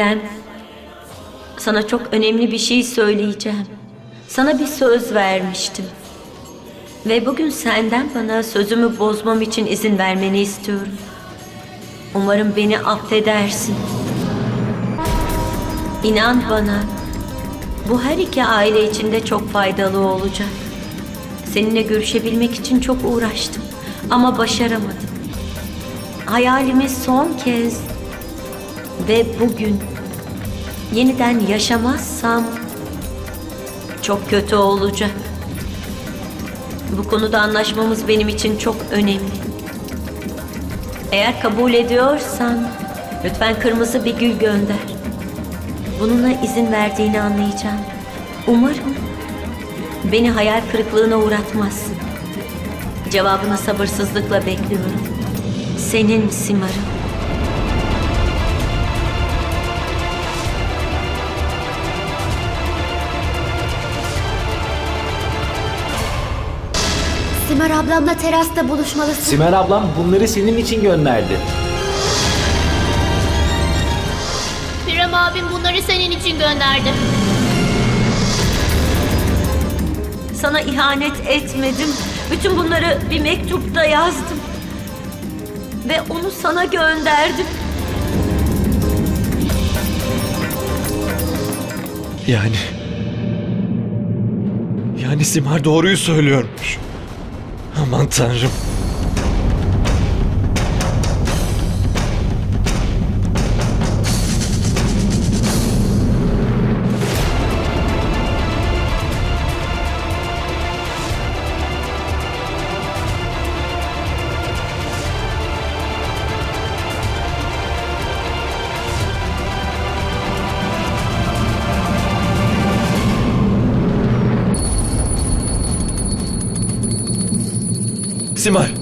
Prem, sana çok önemli bir şey söyleyeceğim. Sana bir söz vermiştim. Ve bugün senden bana sözümü bozmam için izin vermeni istiyorum. Umarım beni affedersin. İnan bana, bu her iki aile için de çok faydalı olacak. Seninle görüşebilmek için çok uğraştım ama başaramadım. Hayalimi son kez ve bugün yeniden yaşamazsam çok kötü olacak. Bu konuda anlaşmamız benim için çok önemli. Eğer kabul ediyorsan lütfen kırmızı bir gül gönder. Bununla izin verdiğini anlayacağım. Umarım beni hayal kırıklığına uğratmazsın. Cevabını sabırsızlıkla bekliyorum. Senin Simar'ım. Simar ablamla terasta buluşmalısın. Simer ablam bunları senin için gönderdi. Pürem abim bunları senin için gönderdi. Sana ihanet etmedim. Bütün bunları bir mektupta yazdım. Ve onu sana gönderdim. Yani... Yani Simar doğruyu söylüyormuş. Aman tanrım. Simar.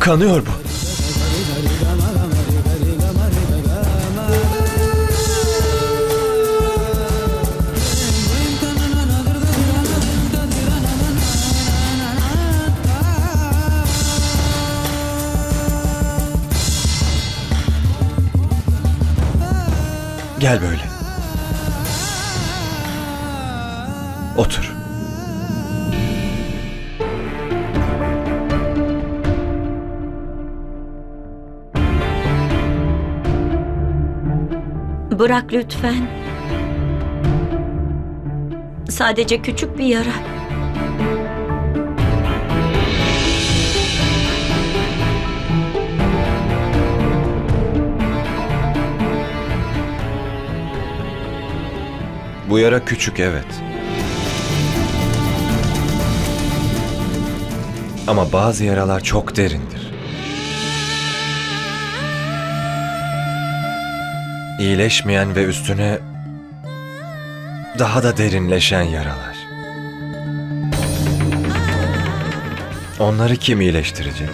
Kanıyor bu. Gel böyle. Otur. Bırak lütfen. Sadece küçük bir yara. Bu yara küçük evet. Ama bazı yaralar çok derindir. İyileşmeyen ve üstüne daha da derinleşen yaralar. Onları kim iyileştirecek?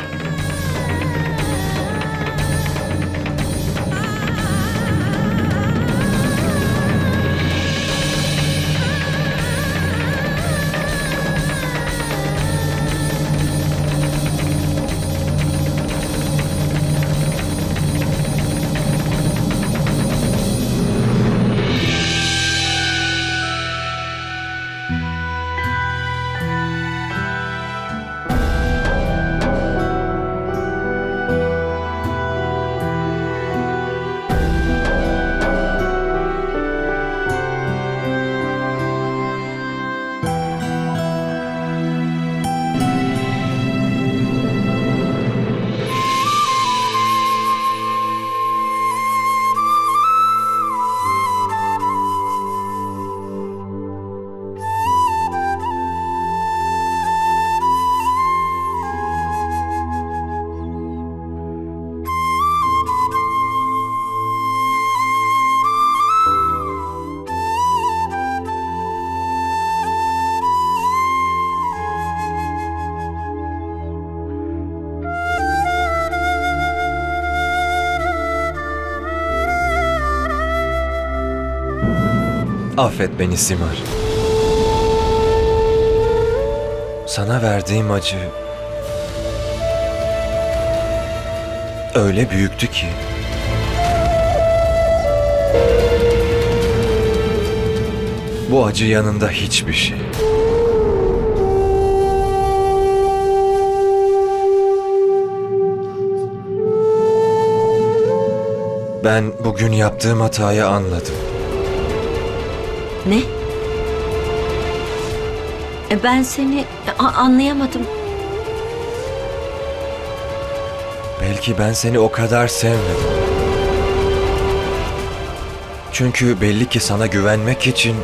Affet beni Simar. Sana verdiğim acı öyle büyüktü ki bu acı yanında hiçbir şey. Ben bugün yaptığım hatayı anladım. Ne? E, Ben seni a- anlayamadım. Belki ben seni o kadar sevmedim. Çünkü belli ki sana güvenmek için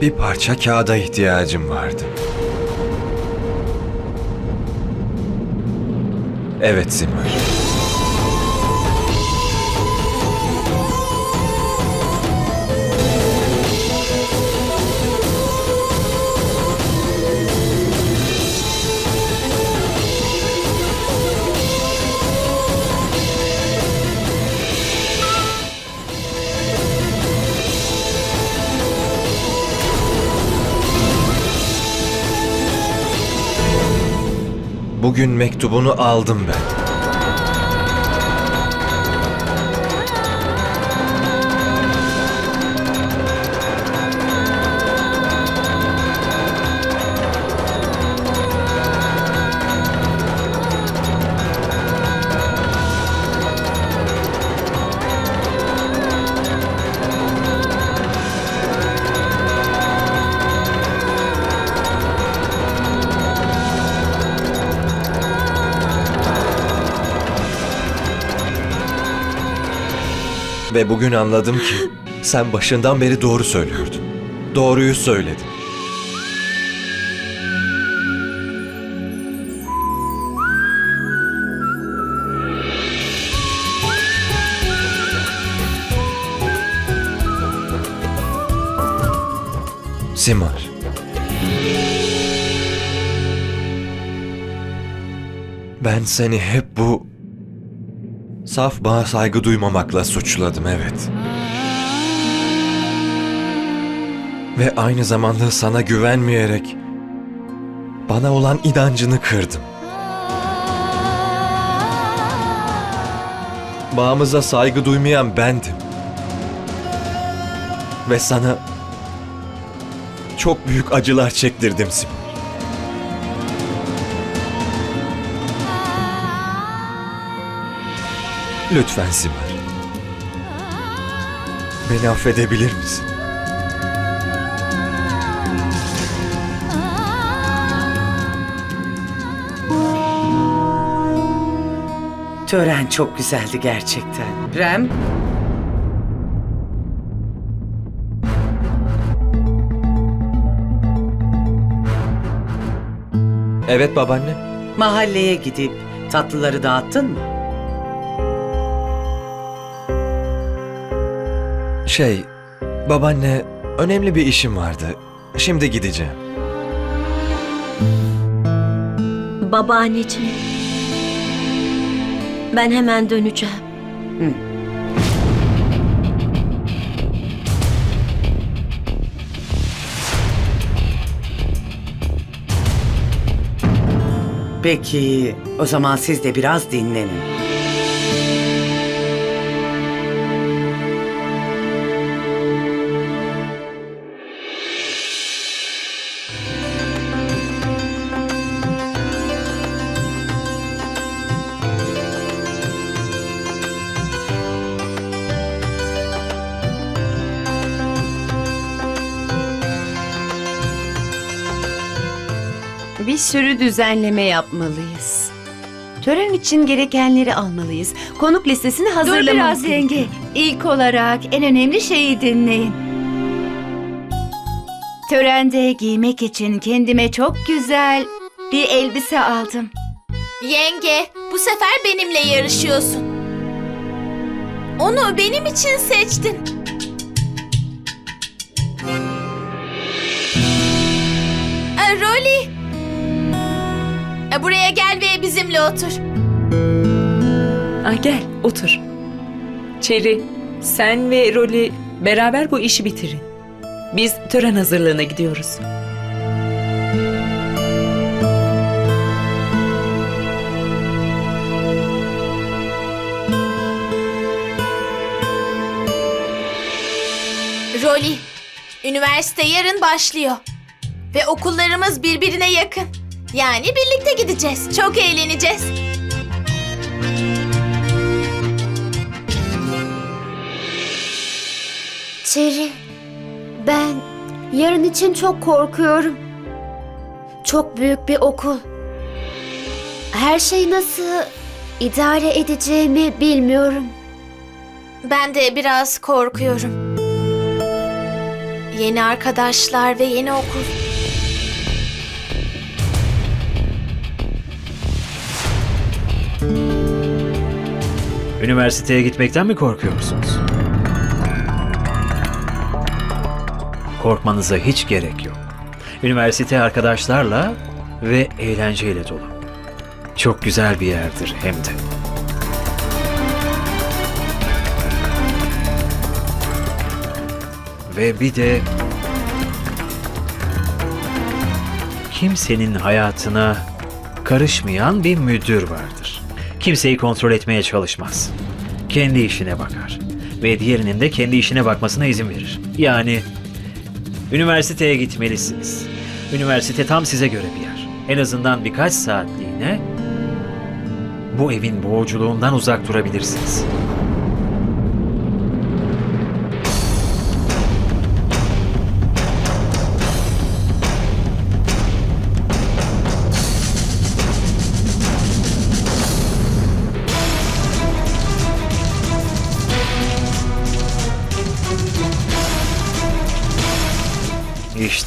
bir parça kağıda ihtiyacım vardı. Evet Simar. Bugün mektubunu aldım ben. Ve bugün anladım ki sen başından beri doğru söylüyordun. Doğruyu söyledin. Simar. Ben seni hep bu Saf bağa saygı duymamakla suçladım evet. Ve aynı zamanda sana güvenmeyerek bana olan inancını kırdım. Bağımıza saygı duymayan bendim. Ve sana çok büyük acılar çektirdim Simar. Lütfen Simar. Beni affedebilir misin? Tören çok güzeldi gerçekten. Rem, Evet babaanne. mahalleye gidip tatlıları dağıttın mı? Şey, babaanne önemli bir işim vardı. Şimdi gideceğim. Babaanneciğim. Ben hemen döneceğim. Peki, o zaman siz de biraz dinlenin. Bir sürü düzenleme yapmalıyız. Tören için gerekenleri almalıyız. Konuk listesini Dur hazırlamamız biraz yenge. İlk olarak en önemli şeyi dinleyin. Törende giymek için kendime çok güzel bir elbise aldım. Yenge, bu sefer benimle yarışıyorsun. Onu benim için seçtin. Ee, Rolly. Ee, Buraya gel ve bizimle otur. Ah, gel otur. Çeri, sen ve Rolly Beraber bu işi bitirin. Biz tören hazırlığına gidiyoruz. Rolly, üniversite yarın başlıyor. Ve okullarımız birbirine yakın. Yani birlikte gideceğiz. Çok eğleneceğiz. Çeri, ben yarın için çok korkuyorum. Çok büyük bir okul. Her şeyi nasıl idare edeceğimi bilmiyorum. Ben de biraz korkuyorum. Yeni arkadaşlar ve yeni okul. Üniversiteye gitmekten mi korkuyorsunuz? Korkmanıza hiç gerek yok. Üniversite arkadaşlarla ve eğlenceyle dolu. Çok güzel bir yerdir hem de. Ve bir de kimsenin hayatına karışmayan bir müdür vardır. Kimseyi kontrol etmeye çalışmaz. Kendi işine bakar. Ve diğerinin de kendi işine bakmasına izin verir. Yani üniversiteye gitmelisiniz. Üniversite tam size göre bir yer. En azından birkaç saatliğine bu evin boğuculuğundan uzak durabilirsiniz.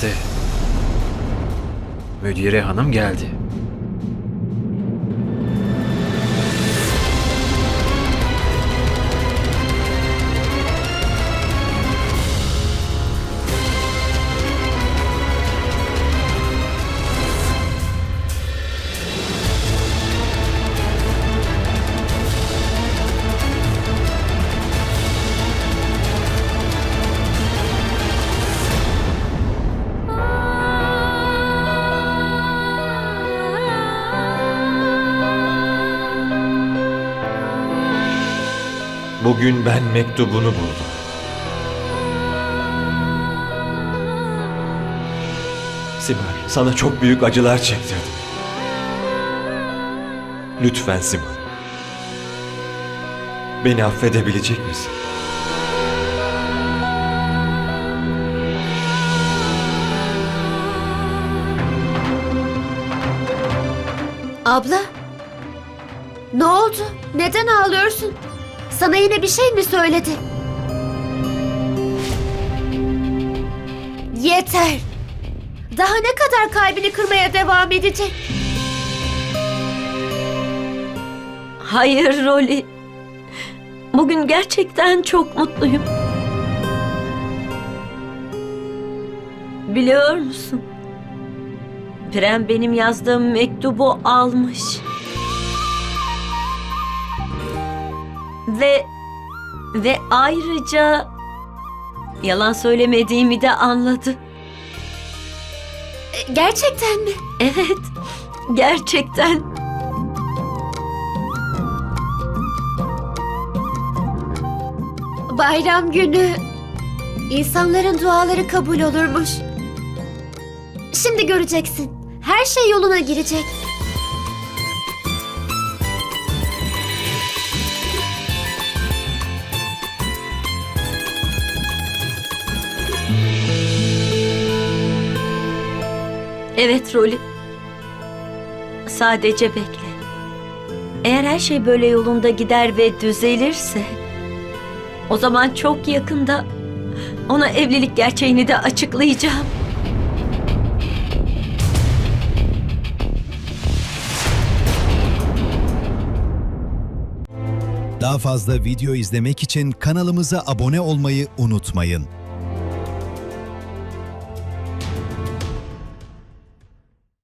İşte müdire hanım geldi. Bugün ben mektubunu buldum. Simar, sana çok büyük acılar çektirdim. Lütfen Simar. Beni affedebilecek misin? Abla, ne oldu? Neden ağlıyorsun? Sana yine bir şey mi söyledi? Yeter. Daha ne kadar kalbini kırmaya devam edecek? Hayır Rolly. Bugün gerçekten çok mutluyum. Biliyor musun? Prem benim yazdığım mektubu almış. Ve ve ayrıca yalan söylemediğimi de anladı. E, Gerçekten mi? Evet, gerçekten. Bayram günü insanların duaları kabul olurmuş. Şimdi göreceksin. Her şey yoluna girecek. Evet Rolly. Sadece bekle. Eğer her şey böyle yolunda gider ve düzelirse... O zaman çok yakında ona evlilik gerçeğini de açıklayacağım. Daha fazla video izlemek için kanalımıza abone olmayı unutmayın.